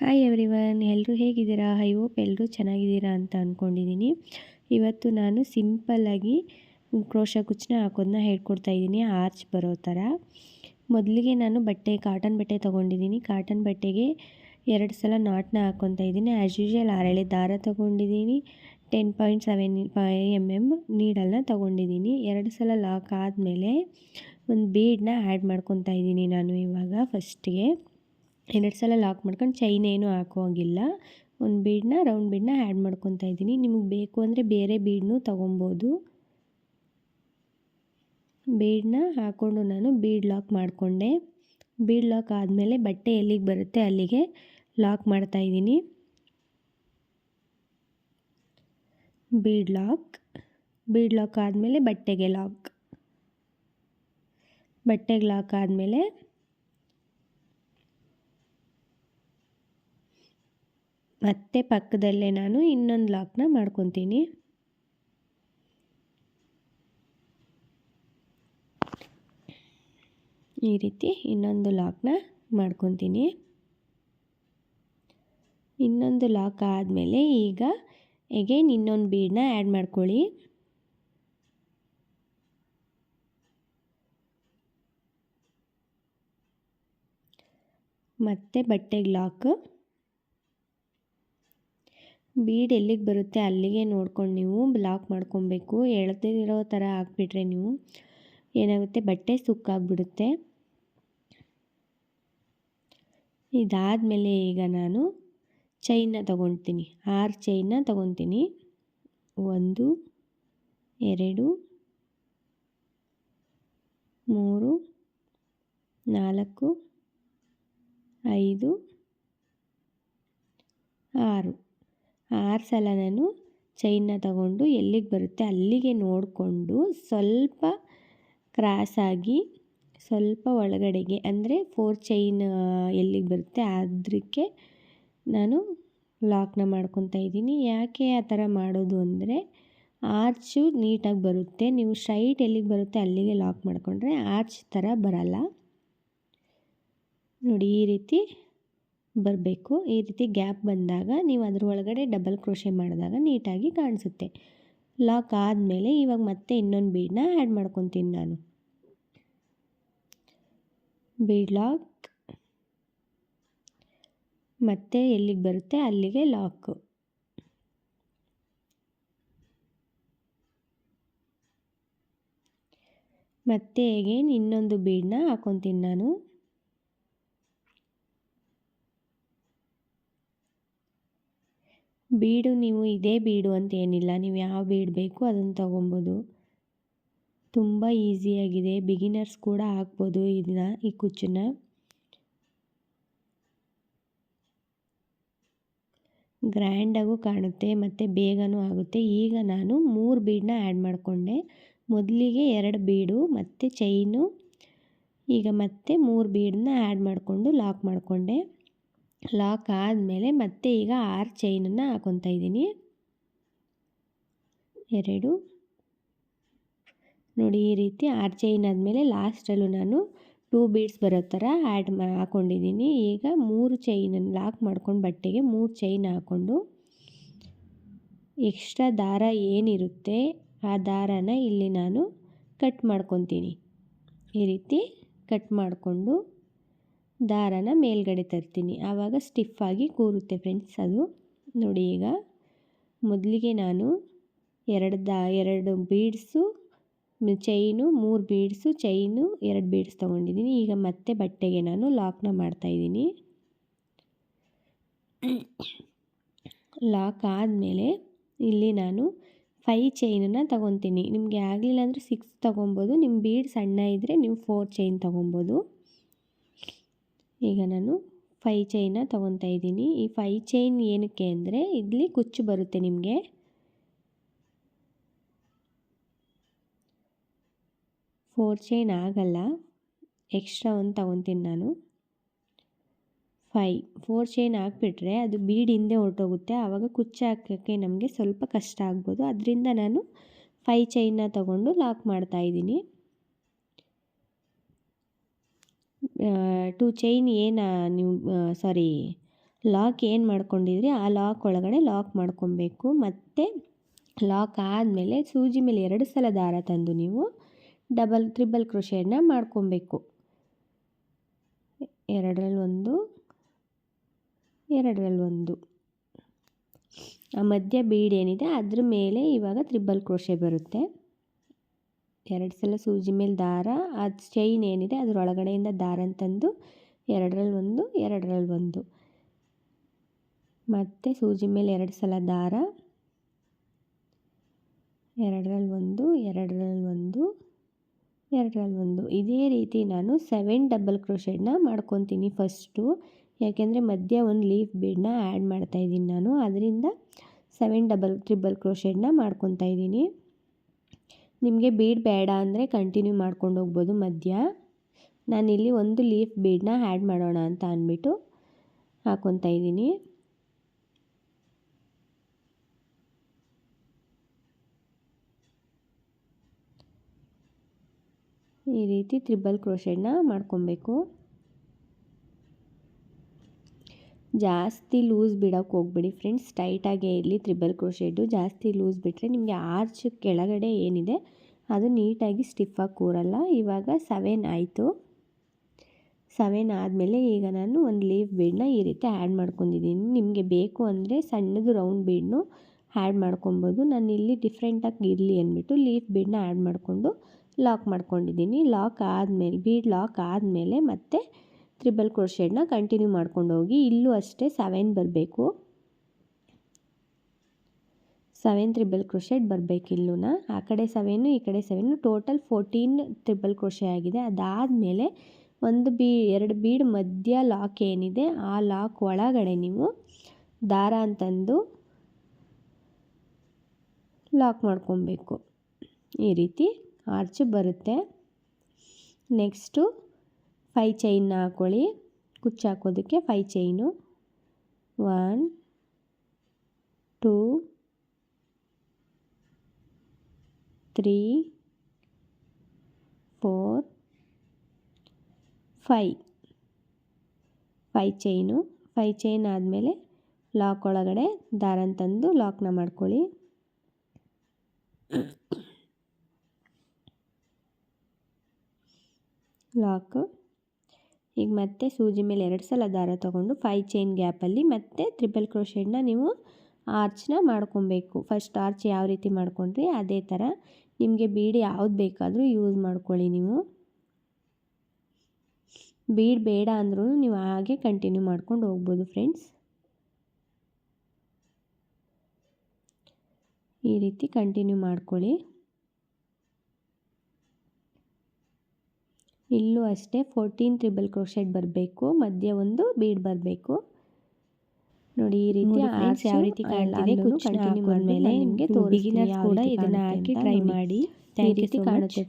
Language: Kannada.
ಹಾಯ್ ಎವ್ರಿವನ್ ಎಲ್ಲರೂ ಹೇಗಿದ್ದೀರಾ? ಐ ಹೋಪ್ ಎಲ್ಲರೂ ಚೆನ್ನಾಗಿದ್ದೀರಾ ಅಂತ ಅಂದ್ಕೊಂಡಿದ್ದೀನಿ ಇವತ್ತು ನಾನು ಸಿಂಪಲ್ಲಾಗಿ ಕ್ರೋಶ ಕುಚ್ಚನ್ನ ಹಾಕೋದನ್ನ ಹೇಳ್ಕೊಡ್ತಾ ಇದ್ದೀನಿ ಆರ್ಚ್ ಬರೋ ಥರ. ಮೊದಲಿಗೆ ನಾನು ಬಟ್ಟೆ ಕಾಟನ್ ಬಟ್ಟೆ ತೊಗೊಂಡಿದ್ದೀನಿ. ಕಾಟನ್ ಬಟ್ಟೆಗೆ ಎರಡು ಸಲ ನಾಟ್ನ ಹಾಕ್ಕೊತಾ ಇದ್ದೀನಿ. ಆ್ಯಸ್ ಯೂಶ್ವಲ್ ಆರೇಳೆ ದಾರ ತೊಗೊಂಡಿದ್ದೀನಿ. Ten point seven five M M ನೀಡಲ್ನ ತೊಗೊಂಡಿದ್ದೀನಿ. ಎರಡು ಸಲ ಲಾಕ್ ಆದಮೇಲೆ ಒಂದು ಬೀಡನ್ನ ಆ್ಯಡ್ ಮಾಡ್ಕೊತಾ ಇದ್ದೀನಿ ನಾನು ಇವಾಗ ಫಸ್ಟಿಗೆ ಎರಡು ಸಲ ಲಾಕ್ ಮಾಡ್ಕೊಂಡು ಚೈನ್ ಏನೂ ಹಾಕುವಾಗಿಲ್ಲ ಒಂದು ಬೀಡನ್ನ ರೌಂಡ್ ಬೀಡನ್ನ ಆ್ಯಡ್ ಮಾಡ್ಕೊತಾ ಇದ್ದೀನಿ. ನಿಮಗೆ ಬೇಕು ಅಂದರೆ ಬೇರೆ ಬೀಡನ್ನೂ ತೊಗೊಬೋದು. ಬೀಡನ್ನ ಹಾಕ್ಕೊಂಡು ನಾನು ಬೀಡ್ ಲಾಕ್ ಮಾಡಿಕೊಂಡೆ. ಬೀಡ್ ಲಾಕ್ ಆದಮೇಲೆ ಬಟ್ಟೆ ಎಲ್ಲಿಗೆ ಬರುತ್ತೆ ಅಲ್ಲಿಗೆ ಲಾಕ್ ಮಾಡ್ತಾಯಿದ್ದೀನಿ ಬೀಡ್ ಲಾಕ್ ಬೀಡ್ ಲಾಕ್ ಆದಮೇಲೆ ಬಟ್ಟೆಗೆ ಲಾಕ್ ಬಟ್ಟೆಗೆ ಲಾಕ್ ಆದಮೇಲೆ ಮತ್ತೆ ಪಕ್ಕದಲ್ಲೇ ನಾನು ಇನ್ನೊಂದು ಲಾಕ್ನ ಮಾಡ್ಕೊತೀನಿ. ಈ ರೀತಿ ಇನ್ನೊಂದು ಲಾಕ್ನ ಮಾಡ್ಕೊತೀನಿ. ಇನ್ನೊಂದು ಲಾಕ್ ಆದಮೇಲೆ ಈಗ ಎಗೇನ್ ಇನ್ನೊಂದು ಬೀಡನ್ನ ಆ್ಯಡ್ ಮಾಡ್ಕೊಳ್ಳಿ. ಮತ್ತು ಬಟ್ಟೆಗೆ ಲಾಕ್. ಬೀಡ್ ಎಲ್ಲಿಗೆ ಬರುತ್ತೆ ಅಲ್ಲಿಗೆ ನೋಡ್ಕೊಂಡು ನೀವು ಬ್ಲಾಕ್ ಮಾಡ್ಕೊಬೇಕು. ಎಳ್ದಿರೋ ಥರ ಹಾಕ್ಬಿಟ್ರೆ ನೀವು ಏನಾಗುತ್ತೆ, ಬಟ್ಟೆ ಸುಕ್ಕಾಗ್ಬಿಡುತ್ತೆ ಇದಾದಮೇಲೆ ಈಗ ನಾನು ಚೈನ ತಗೊಳ್ತೀನಿ ಆರು ಚೈನ ತೊಗೊತೀನಿ. ಒಂದು, ಎರಡು, ಮೂರು, ನಾಲ್ಕು ಐದು, ಆರು. ಆರು ಸಲ ನಾನು ಚೈನ್ನ ತಗೊಂಡು ಎಲ್ಲಿಗೆ ಬರುತ್ತೆ ಅಲ್ಲಿಗೆ ನೋಡಿಕೊಂಡು ಸ್ವಲ್ಪ ಕ್ರಾಸಾಗಿ ಸ್ವಲ್ಪ ಒಳಗಡೆಗೆ ಅಂದರೆ ಫೋರ್ ಚೈನ್ ಎಲ್ಲಿಗೆ ಬರುತ್ತೆ ಅದಕ್ಕೆ ನಾನು ಲಾಕ್ನ ಮಾಡ್ಕೊತಾ ಇದ್ದೀನಿ. ಯಾಕೆ ಆ ಥರ ಮಾಡೋದು ಅಂದರೆ ಆರ್ಚು ನೀಟಾಗಿ ಬರುತ್ತೆ. ನೀವು ಸ್ಟ್ರೈಟ್ ಎಲ್ಲಿಗೆ ಬರುತ್ತೆ ಅಲ್ಲಿಗೆ ಲಾಕ್ ಮಾಡಿಕೊಂಡ್ರೆ ಆರ್ಚ್ ಥರ ಬರಲ್ಲ. ನೋಡಿ ಈ ರೀತಿ ಬರಬೇಕು. ಈ ರೀತಿ ಗ್ಯಾಪ್ ಬಂದಾಗ ನೀವು ಅದ್ರ ಒಳಗಡೆ ಡಬಲ್ ಕ್ರೋಶೆ ಮಾಡಿದಾಗ ನೀಟಾಗಿ ಕಾಣಿಸುತ್ತೆ. ಲಾಕ್ ಆದಮೇಲೆ ಇವಾಗ ಮತ್ತೆ ಇನ್ನೊಂದು ಬೀಡನ್ನ ಆ್ಯಡ್ ಮಾಡ್ಕೊತೀನಿ ನಾನು. ಬೀಡ್ ಲಾಕ್ ಮತ್ತೆ ಎಲ್ಲಿಗೆ ಬರುತ್ತೆ? ಅಲ್ಲಿಗೆ ಲಾಕು ಮತ್ತೆ ಏನು ಇನ್ನೊಂದು ಬೀಡನ್ನ ಹಾಕೊತೀನಿ ನಾನು. ಬೀಡು, ನೀವು ಇದೇ ಬೀಡು ಅಂತ ಏನಿಲ್ಲ. ನೀವು ಯಾವ ಬೀಡ್ ಬೇಕು ಅದನ್ನು ತೊಗೊಬೋದು. ತುಂಬ ಈಸಿಯಾಗಿದೆ ಬಿಗಿನರ್ಸ್ ಕೂಡ ಹಾಕ್ಬೋದು ಇದನ್ನ ಈ ಕುಚ್ಚನ್ನ. ಗ್ರ್ಯಾಂಡಾಗೂ ಕಾಣುತ್ತೆ, ಮತ್ತು ಬೇಗನೂ ಆಗುತ್ತೆ. ಈಗ ನಾನು ಮೂರು ಬೀಡನ್ನ ಆ್ಯಡ್ ಮಾಡಿಕೊಂಡೆ. ಮೊದಲಿಗೆ ಎರಡು ಬೀಡು, ಮತ್ತು ಚೈನು ಈಗ ಮತ್ತೆ ಮೂರು ಬೀಡನ್ನ ಆ್ಯಡ್ ಮಾಡಿಕೊಂಡು ಲಾಕ್ ಮಾಡಿಕೊಂಡೆ. ಲಾಕ್ ಆದಮೇಲೆ ಮತ್ತೆ ಈಗ ಆರು ಚೈನನ್ನು ಹಾಕೊತಾ ಇದ್ದೀನಿ. ಎರಡು. ನೋಡಿ ಈ ರೀತಿ ಆರು ಚೈನ್ ಆದಮೇಲೆ ಲಾಸ್ಟಲ್ಲೂ ನಾನು ಟೂ ಬೀಡ್ಸ್ ಬರೋ ಥರ ಆ್ಯಡ್ ಮಾ ಹಾಕ್ಕೊಂಡಿದ್ದೀನಿ ಈಗ ಮೂರು ಚೈನನ್ನು ಲಾಕ್ ಮಾಡ್ಕೊಂಡು ಬಟ್ಟೆಗೆ ಮೂರು ಚೈನ್ ಹಾಕ್ಕೊಂಡು ಎಕ್ಸ್ಟ್ರಾ ದಾರ ಏನಿರುತ್ತೆ ಆ ದಾರನ ಇಲ್ಲಿ ನಾನು ಕಟ್ ಮಾಡ್ಕೊತೀನಿ. ಈ ರೀತಿ ಕಟ್ ಮಾಡಿಕೊಂಡು ದಾರನ ಮೇಲ್ಗಡೆ ತರ್ತೀನಿ. ಆವಾಗ ಸ್ಟಿಫಾಗಿ ಕೂರುತ್ತೆ ಫ್ರೆಂಡ್ಸ್ ಅದು. ನೋಡಿ ಈಗ ಮೊದಲಿಗೆ ನಾನು ಎರಡು ದಾ, ಎರಡು ಬೀಡ್ಸು ಚೈನು ಮೂರು ಬೀಡ್ಸು ಚೈನು ಎರಡು ಬೀಡ್ಸ್ ತೊಗೊಂಡಿದ್ದೀನಿ. ಈಗ ಮತ್ತೆ ಬಟ್ಟೆಗೆ ನಾನು ಲಾಕ್ನ ಮಾಡ್ತಾಯಿದ್ದೀನಿ ಲಾಕ್ ಆದಮೇಲೆ ಇಲ್ಲಿ ನಾನು ಫೈ ಚೈನನ್ನು ತಗೊತೀನಿ. ನಿಮಗೆ ಆಗಲಿಲ್ಲ ಅಂದರೆ ಸಿಕ್ಸ್ ತೊಗೊಬೋದು. ನಿಮ್ಮ ಬೀಡ್ ಸಣ್ಣ ಇದ್ದರೆ ನೀವು ಫೋರ್ ಚೈನ್ ತೊಗೊಬೋದು. ಈಗ ನಾನು ಫೈ ಚೈನ ತೊಗೊತಾ ಇದ್ದೀನಿ. ಈ ಫೈ ಚೈನ್ ಏನಕ್ಕೆ ಅಂದರೆ ಇಲ್ಲಿ ಕುಚ್ಚು ಬರುತ್ತೆ ನಿಮಗೆ. ಫೋರ್ ಚೈನ್ ಆಗಲ್ಲ. ಎಕ್ಸ್ಟ್ರಾ ಒಂದು ತೊಗೊತೀನಿ ನಾನು. ಫೈ ಫೋರ್ ಚೈನ್ ಹಾಕ್ಬಿಟ್ರೆ ಅದು ಬೀಡ್ ಹಿಂದೆ ಹೊರಟೋಗುತ್ತೆ. ಆವಾಗ ಕುಚ್ಚು ಹಾಕೋಕ್ಕೆ ನಮಗೆ ಸ್ವಲ್ಪ ಕಷ್ಟ ಆಗ್ಬೋದು. ಅದರಿಂದ ನಾನು ಫೈ ಚೈನ್ನ ತೊಗೊಂಡು ಲಾಕ್ ಮಾಡ್ತಾಯಿದ್ದೀನಿ ಟು ಚೈನ್ ಏನು ನೀವು ಸಾರಿ ಲಾಕ್ ಏನು ಮಾಡ್ಕೊಂಡಿದ್ರಿ, ಆ ಲಾಕ್ ಒಳಗಡೆ ಲಾಕ್ ಮಾಡ್ಕೊಬೇಕು. ಮತ್ತು ಲಾಕ್ ಆದಮೇಲೆ ಸೂಜಿ ಮೇಲೆ ಎರಡು ಸಲ ದಾರ ತಂದು ನೀವು ಡಬಲ್ ತ್ರಿಬಲ್ ಕ್ರೋಶೆಯನ್ನು ಮಾಡ್ಕೊಬೇಕು. ಎರಡರಲ್ಲಿ ಒಂದು ಎರಡರಲ್ಲಿ ಒಂದು. ಆ ಮಧ್ಯ ಬೀಡ್ ಏನಿದೆ, ಅದ್ರ ಮೇಲೆ ಇವಾಗ ತ್ರಿಬಲ್ ಕ್ರೋಶೆ ಬರುತ್ತೆ. ಎರಡು ಸಲ ಸೂಜಿ ಮೇಲೆ ದಾರ, ಅದು ಚೈನ್ ಏನಿದೆ ಅದರೊಳಗಡೆಯಿಂದ ದಾರ ತಂದು ಎರಡರಲ್ಲಿ ಒಂದು ಎರಡರಲ್ಲಿ ಒಂದು. ಮತ್ತು ಸೂಜಿ ಮೇಲೆ ಎರಡು ಸಲ ದಾರ ಎರಡರಲ್ಲಿ ಒಂದು ಎರಡರಲ್ಲಿ ಒಂದು ಎರಡರಲ್ಲಿ ಒಂದು. ಇದೇ ರೀತಿ ನಾನು ಸೆವೆನ್ ಡಬಲ್ ಕ್ರೋಶೆಡ್ನ ಮಾಡ್ಕೊತೀನಿ ಫಸ್ಟು ಯಾಕೆಂದರೆ ಮಧ್ಯ ಒಂದು ಲೀಫ್ ಬೀಡನ್ನ ಆ್ಯಡ್ ಮಾಡ್ತಾಯಿದ್ದೀನಿ ನಾನು. ಅದರಿಂದ ಸೆವೆನ್ ಡಬಲ್ ಟ್ರಿಬಲ್ ಕ್ರೋಶೆಡ್ನ ಮಾಡ್ಕೊತಾ ಇದ್ದೀನಿ. ನಿಮಗೆ ಬೀಡ್ ಬೇಡ ಅಂದರೆ ಕಂಟಿನ್ಯೂ ಮಾಡ್ಕೊಂಡು ಹೋಗ್ಬೋದು ಮಧ್ಯ. ನಾನಿಲ್ಲಿ ಒಂದು ಲೀಫ್ ಬೀಡನ್ನ ಆ್ಯಡ್ ಮಾಡೋಣ ಅಂತ ಅಂದ್ಬಿಟ್ಟು ಹಾಕ್ಕೊತಾ ಇದ್ದೀನಿ. ಈ ರೀತಿ ತ್ರಿಬಲ್ ಕ್ರೋಶೆಡ್ನ ಮಾಡ್ಕೊಬೇಕು. ಜಾಸ್ತಿ ಲೂಸ್ ಬಿಡೋಕ್ಕೆ ಹೋಗ್ಬೇಡಿ ಫ್ರೆಂಡ್ಸ್. ಟೈಟಾಗೇ ಇರಲಿ, ತ್ರಿಬಲ್ ಕ್ರೋಶೆಡ್ಡು. ಜಾಸ್ತಿ ಲೂಸ್ ಬಿಟ್ಟರೆ ನಿಮಗೆ ಆರ್ಚ್ ಕೆಳಗಡೆ ಏನಿದೆ, ಅದು ನೀಟಾಗಿ ಸ್ಟಿಫಾಗಿ ಕೂರಲ್ಲ. ಇವಾಗ ಸವೆನ್ ಆಯಿತು. ಸವೆನ್ ಆದಮೇಲೆ ಈಗ ನಾನು ಒಂದು ಲೀಫ್ ಬೀಡನ್ನ ಈ ರೀತಿ ಆ್ಯಡ್ ಮಾಡ್ಕೊಂಡಿದ್ದೀನಿ. ನಿಮಗೆ ಬೇಕು ಅಂದರೆ ಸಣ್ಣದು ರೌಂಡ್ ಬೀಡನ್ನು ಆ್ಯಡ್ ಮಾಡ್ಕೊಬೋದು. ನಾನು ಇಲ್ಲಿ ಡಿಫ್ರೆಂಟಾಗಿ ಇರಲಿ ಅಂದ್ಬಿಟ್ಟು ಲೀಫ್ ಬೀಡನ್ನ ಆ್ಯಡ್ ಮಾಡಿಕೊಂಡು ಲಾಕ್ ಮಾಡ್ಕೊಂಡಿದ್ದೀನಿ. ಲಾಕ್ ಆದಮೇಲೆ ಬೀಡ್ ಲಾಕ್ ಆದಮೇಲೆ ಮತ್ತೆ ತ್ರಿಬಲ್ ಕ್ರೋಶೆಡ್ನ ಕಂಟಿನ್ಯೂ ಮಾಡ್ಕೊಂಡು ಹೋಗಿ ಇಲ್ಲೂ ಅಷ್ಟೇ ಸೆವೆನ್ ಬರಬೇಕು. ಸೆವೆನ್ ತ್ರಿಬಲ್ ಕ್ರೋಶೆಡ್ ಬರಬೇಕು ಇಲ್ಲೂ ಆ ಕಡೆ ಸೆವೆನು, ಈ ಕಡೆ seven, total fourteen triple crochet ಆಗಿದೆ. ಅದಾದಮೇಲೆ ಒಂದು ಬೀ, ಎರಡು ಬೀಡ್ ಮಧ್ಯ ಲಾಕ್ ಏನಿದೆ, ಆ ಲಾಕ್ ಒಳಗಡೆ ನೀವು ದಾರ ಅಂತಂದು ಲಾಕ್ ಮಾಡ್ಕೊಬೇಕು. ಈ ರೀತಿ ಆರ್ಚ್ ಬರುತ್ತೆ. ನೆಕ್ಸ್ಟು ಫೈ ಚೈನ್ ಹಾಕ್ಕೊಳ್ಳಿ ಕುಚ್ಚು ಹಾಕೋದಕ್ಕೆ five chain one two three four five five chain five chain ಆದಮೇಲೆ ಲಾಕ್ ಒಳಗಡೆ ದಾರನ ತಂದು ಲಾಕ್ನ ಮಾಡ್ಕೊಳ್ಳಿ. ಲಾಕು ಈಗ ಮತ್ತೆ ಸೂಜಿ ಮೇಲೆ ಎರಡು ಸಲ ದಾರ ತೊಗೊಂಡು ಫೈ ಚೈನ್ ಗ್ಯಾಪಲ್ಲಿ ಮತ್ತೆ ತ್ರಿಬಲ್ ಕ್ರೋಶೆಡ್ನ ನೀವು ಆರ್ಚ್ನ ಮಾಡ್ಕೊಬೇಕು. ಫಸ್ಟ್ ಆರ್ಚ್ ಯಾವ ರೀತಿ ಮಾಡ್ಕೊಂಡ್ರಿ ಅದೇ ಥರ ನಿಮಗೆ ಬೀಡ್ ಯಾವ್ದು ಬೇಕಾದರೂ ಯೂಸ್ ಮಾಡ್ಕೊಳ್ಳಿ ನೀವು. ಬೀಡ್ ಬೇಡ ಅಂದ್ರೂ ನೀವು ಹಾಗೆ ಕಂಟಿನ್ಯೂ ಮಾಡ್ಕೊಂಡು ಹೋಗ್ಬೋದು ಫ್ರೆಂಡ್ಸ್ ಈ ರೀತಿ ಕಂಟಿನ್ಯೂ ಮಾಡ್ಕೊಳ್ಳಿ. ಇಲ್ಲೂ ಅಷ್ಟೇ ಫೋರ್ಟೀನ್ ಟ್ರಿಬಲ್ ಕ್ರೋಶೆಟ್ ಬರಬೇಕು ಮಧ್ಯೆ ಒಂದು ಬೀಡ್ ಬರಬೇಕು. ನೋಡಿ ಈ ರೀತಿ ಆರ್ಚ್ ಯಾವ ರೀತಿ ಕಾಣ್ತಿದೆ ಕಂಟಿನ್ಯೂ ಮಾಡಿದ್ಮೇಲೆ ನಿಮಗೆ ಬಿಗಿನರ್ಸ್ ಕೂಡ ಇದನ್ನ ಹಾಕಿ ಟ್ರೈ ಮಾಡಿ. ಈ ರೀತಿ ಕಾಣುತ್ತೆ.